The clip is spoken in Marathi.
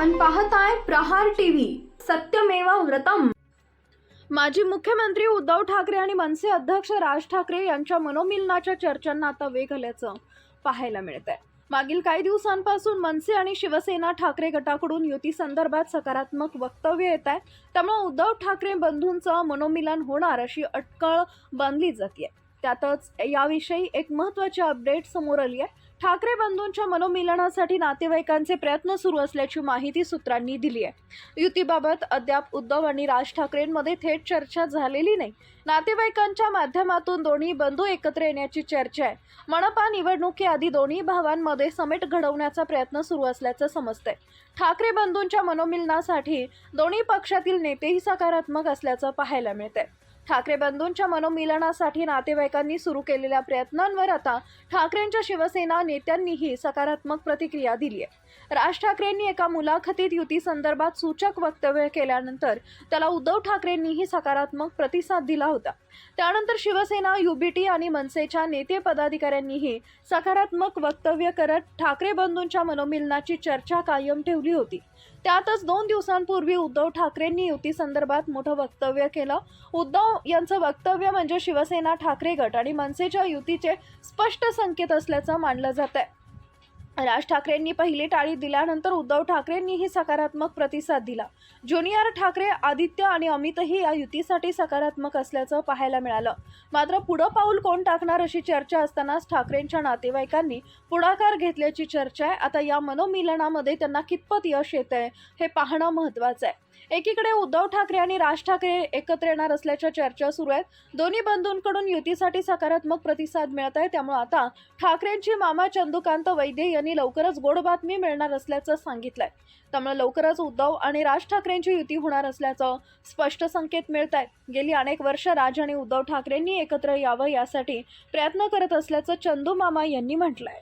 पाहताय प्रहार टीव्ही. सत्यमेव व्रतम. माजी मुख्यमंत्री उद्धव ठाकरे आणि मनसे अध्यक्ष राज ठाकरे यांच्या मनोमिलनाच्या चर्चांना आता वेग आल्याचं पाहायला मिळत आहे मागील काही दिवसांपासून मनसे आणि शिवसेना ठाकरे गटाकडून युती संदर्भात सकारात्मक वक्तव्य येत आहे त्यामुळे उद्धव ठाकरे बंधूंचं मनोमिलन होणार अशी अटकळ बांधली जाते त्यातच याविषयी एक महत्त्वाची अपडेट समोर आली आहे. ठाकरे बंधूंच्या मनोमिलनासाठी नातेवाईकांचे प्रयत्न सुरू असल्याची माहिती सूत्रांनी दिली आहे. युतीबाबत अद्याप उद्धव आणि राज ठाकरेंमध्ये थेट चर्चा झालेली नाही. नातेवाईकांच्या माध्यमातून दोन्ही बंधू एकत्र येण्याची चर्चा आहे. मनपा निवडणुकीआधी दोन्ही भावांमध्ये समेट घडवण्याचा प्रयत्न सुरू असल्याचं समजतंय. ठाकरे बंधूंच्या मनोमिलनासाठी दोन्ही पक्षातील नेतेही सकारात्मक असल्याचं पाहायला मिळतंय. ठाकरे बंधूंच्या मनोमिलनासाठी नातेवाईकांनी सुरू केलेल्या प्रयत्नांवर आता ठाकरेंच्या शिवसेना नेत्यांनीही सकारात्मक प्रतिक्रिया दिली आहे राज ठाकरेंनी एका मुलाखतीत युती संदर्भात सूचक वक्तव्य केल्यानंतर त्याला उद्धव ठाकरेंनीही सकारात्मक प्रतिसाद दिला होता. त्यानंतर शिवसेना युबीटी आणि मनसेच्या नेते पदाधिकाऱ्यांनीही सकारात्मक वक्तव्य करत ठाकरे बंधूंच्या मनोमिलनाची चर्चा कायम ठेवली होती. त्यातच दोन दिवसांपूर्वी उद्धव ठाकरेंनी युती संदर्भात मोठं वक्तव्य केलं. उद्धव यांचं वक्तव्य म्हणजे शिवसेना ठाकरे गट आणि मनसेच्या युतीचे स्पष्ट संकेत असल्याचं मानलं जात आहे राज ठाकरेंनी पहिली टाळी दिल्यानंतर उद्धव ठाकरेंनीही सकारात्मक प्रतिसाद दिला. ज्युनियर ठाकरे आदित्य आणि अमितही या युतीसाठी सकारात्मक असल्याचं पाहायला मिळालं. मात्र पुढं पाऊल कोण टाकणार अशी चर्चा असतानाच ठाकरेंच्या नातेवाईकांनी पुढाकार घेतल्याची चर्चा आहे. आता या मनोमिलनामध्ये त्यांना कितपत यश येत आहे हे पाहणं महत्त्वाचं आहे. एकीकडे उद्धव ठाकरे आणि राज ठाकरे एकत्र येणार असल्याच्या चर्चा सुरू आहेत. दोन्ही बंधूंकडून युतीसाठी सकारात्मक प्रतिसाद मिळत आहे. त्यामुळे आता ठाकरेंची मामा चंदुकांत वैद्य यांनी लवकरच गोड बातमी मिळणार असल्याचं सांगितलंय. त्यामुळे लवकरच उद्धव आणि राज ठाकरेंची युती होणार असल्याचं स्पष्ट संकेत मिळत आहेत गेली अनेक वर्ष राज आणि उद्धव ठाकरेंनी एकत्र यावं यासाठी प्रयत्न करत असल्याचं चंदू मामा यांनी म्हटलंय.